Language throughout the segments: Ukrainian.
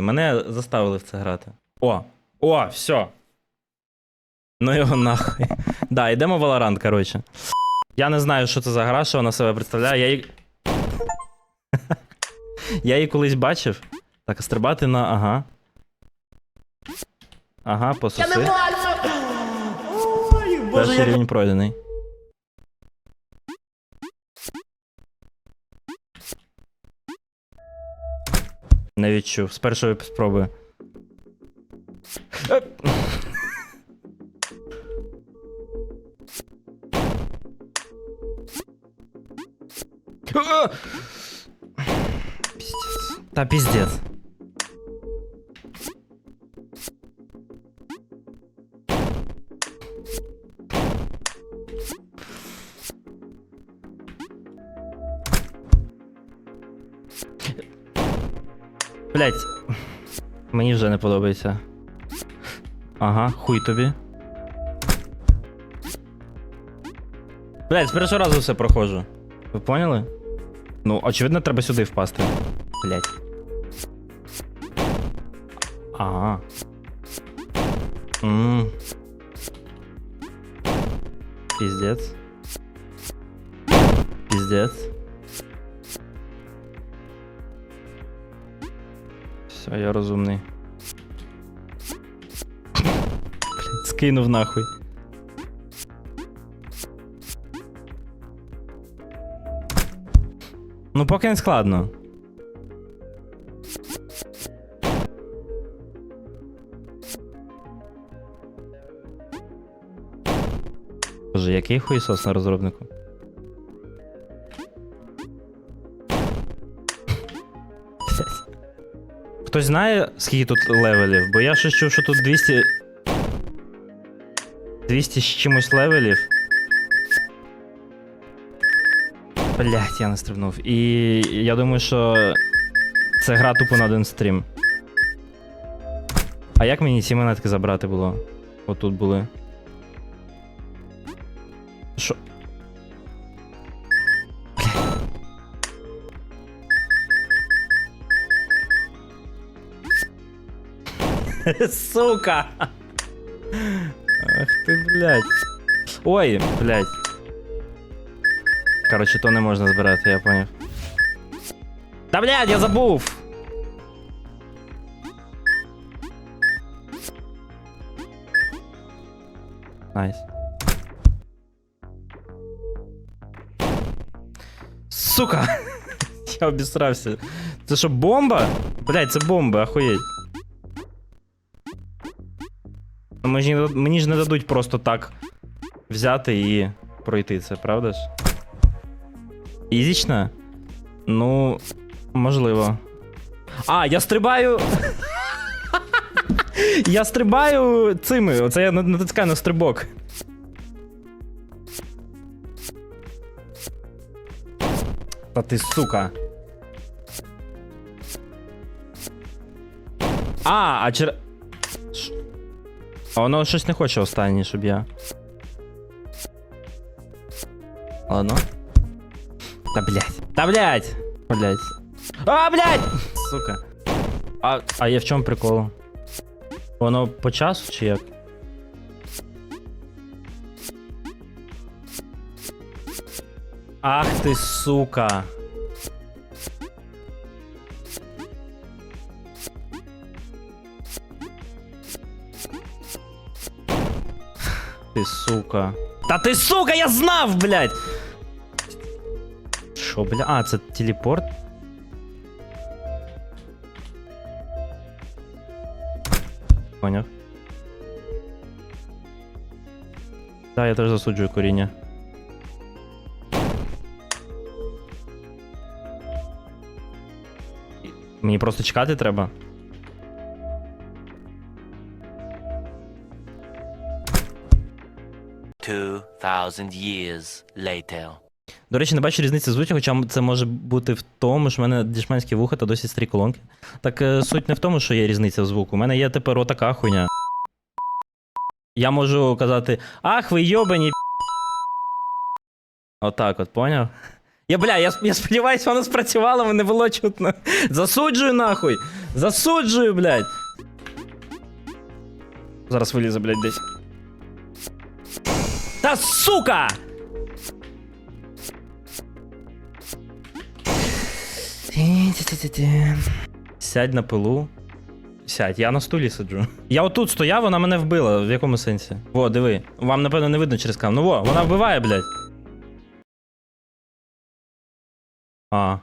грати. Мене заставили в це грати. О! О, все. Ну його нахуй. Да, йдемо в Valorant, коротше. Я не знаю, що це за гра, що вона себе представляє. Я її. Я її колись бачив. Так, стрибати на. Ага. Ага, пососи. бачу! Ой, боже, Перший як... рівень пройдений. Не відчув. З першої спроби. Пиздец. Та пиздец. Блять. Мені вже не подобається. Ага, хуй тобі. Блять, з першого разу все проходжу. Ви поняли? Ну, очевидно, треба сюди впасти. Блять. Ага. Ммм. Пиздец. Пиздец. Все, я розумний. Скинув нахуй. Ну, поки не складно. Боже, який хуйсос на розробнику? Хтось знає, скільки тут левелів? Бо я щось чув, що тут 200. 200 з чимось левелів. Блять, я не стрибнув. І я думаю, що це гра тупо на один стрім. А як мені ці монетки забрати було? Отут були. Сука! Ах ти, блядь. Ой, блядь. Коротше, то не можна збирати, я поняв. Та блядь, я забув! Найс. Сука! Я обісрався. Це що, бомба? Блядь, це бомба, охуєть. Мені, мені ж не дадуть просто так взяти і пройти це, правда ж? Ізічна? Ну, можливо. А, я стрибаю. я стрибаю цими. Оце я на- натискаю на стрибок. Та ти сука. А, а чер... А воно щось не хоче останнє, щоб я. Ладно. Та блять. Та блять. Блять. А, блять! Сука. А, а є в чому прикол? Воно по часу чи як? Ах ти сука. Ти сука. Та ти сука, я знав, блядь! Що, бля? А, це телепорт? Поняв. Так, я теж засуджую коріння. Мені просто чекати треба. Two thousand years later. До речі, не бачу різниці в звуці, хоча це може бути в тому, що в мене дішманські вуха та досить старі колонки. Так е, суть не в тому, що є різниця в звуку. У мене є тепер отака хуйня. Я можу казати: Ах, ви йобані. Отак от, поняв? Я, бля, я, я сподіваюся, воно спрацювало, мене було чутно. Засуджую нахуй! Засуджую, блядь! Зараз вилізе, блядь, десь. Та сука! Сядь на пилу. Сядь, я на стулі сиджу. Я отут стояв, вона мене вбила. В якому сенсі? Во, диви. Вам, напевно, не видно через камеру. Ну во, вона вбиває, блядь. А.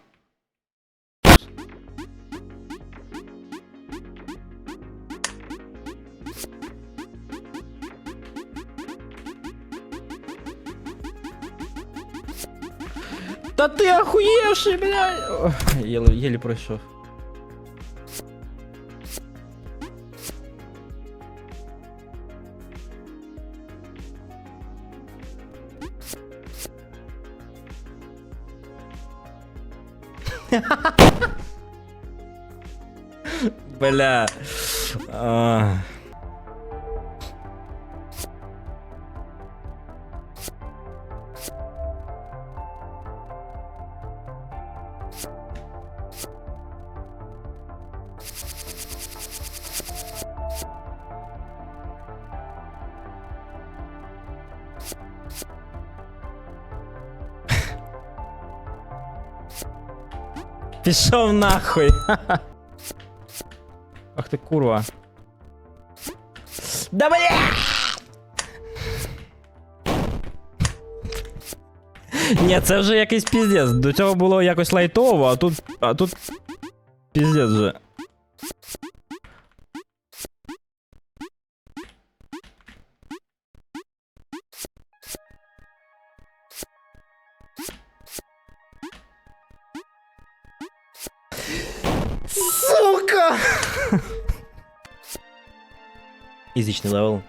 Та ти охуєвший, блядь! Ох, Єле, єлі пройшов. Бля. А. Пішов нахуй. Ах ти курва. Да бля! Ні, це вже якийсь піздець. До цього було якось лайтово, а тут. А тут. Піздець вже. Сука! Ізічний левел.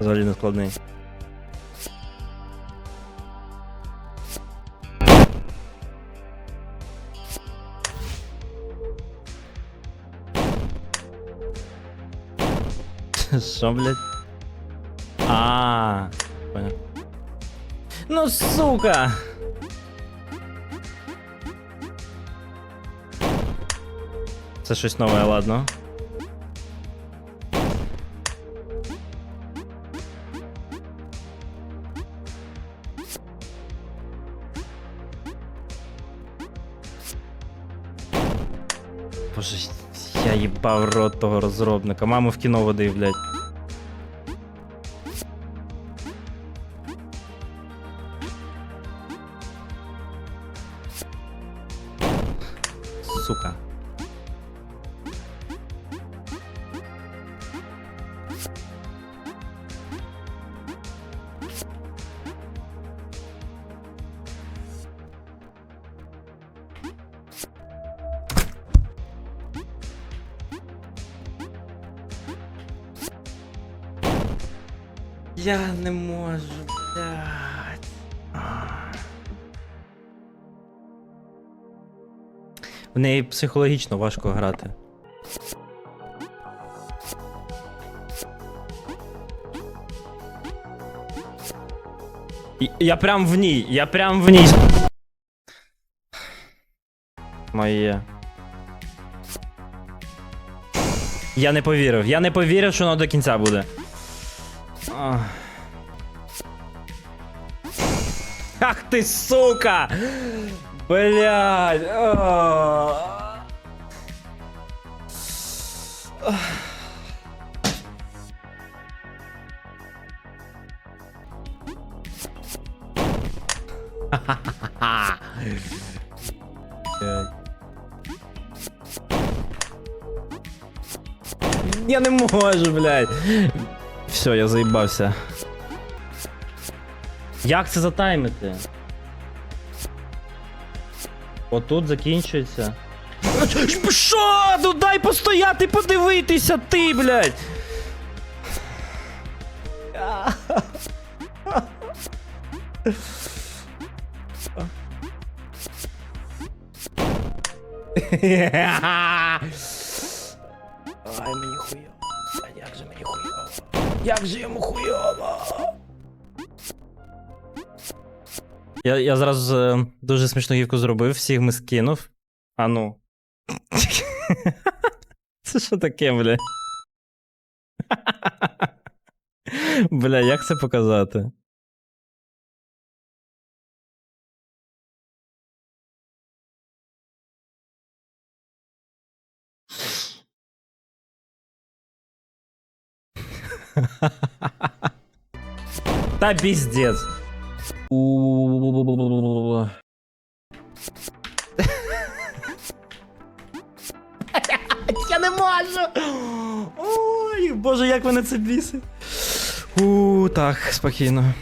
Взагалі не складний. Що, блядь? А, понял. Ну, сука! Це щось нове, ладно. Боже, я їбав рот того розробника. Маму в кіно води, блядь. Я не можу, блядь. В неї психологічно важко грати. Я прям в ній, я прям в ній. Моє. Я не повірив. Я не повірив, що воно до кінця буде. Ах. Ах ти сука! Блядь! а. Я не можу, блядь. Все, я заїбався. Як це затаймити? Отут закінчується. Що? Ну дай постояти, подивитися, ти, блядь! Ай, мені хуйово. Як же йому хуйово? Я, я зразу е, дуже смішну гівку зробив, всіх ми скинув. А ну. Це що таке, бля? Бля, як це показати? Та піздець. У- Я не можу! Ой, боже, як мене це бісить. У, так, спокійно.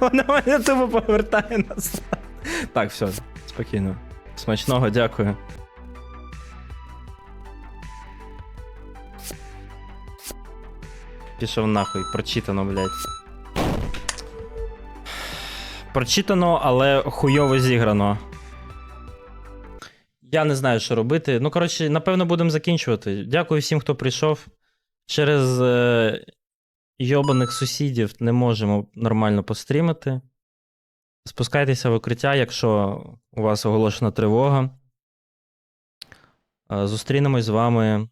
Вона мене тупо повертає назад. Так, все, спокійно. Смачного, дякую. Пішов нахуй, прочитано, блядь. Прочитано, але хуйово зіграно. Я не знаю, що робити. Ну, коротше, напевно, будемо закінчувати. Дякую всім, хто прийшов. Через е, йобаних сусідів не можемо нормально пострімити. Спускайтеся в укриття, якщо у вас оголошена тривога. Е, Зустрінемось з вами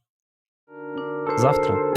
завтра.